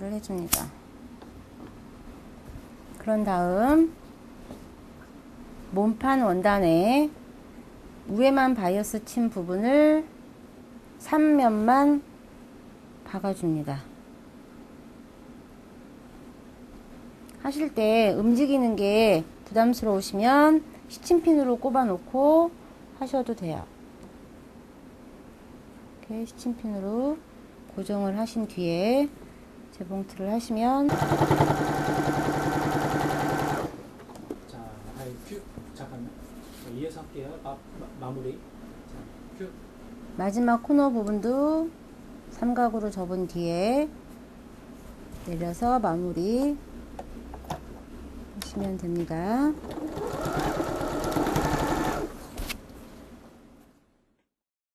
좋습니다. 그런 다음 몸판 원단에 위에만 바이어스 친 부분을 3면만 박아줍니다. 하실 때 움직이는 게 부담스러우시면 시침핀으로 꼽아 놓고 하셔도 돼요. 이렇게 시침핀으로 고정을 하신 뒤에 재봉틀을 하시면 자, 아이 큐. 잠깐만. 자, 이어서 할게요. 마, 마, 마 무리. 자, 큐. 마지막 코너 부분도 삼각으로 접은 뒤에 내려서 마무리 하시면 됩니다.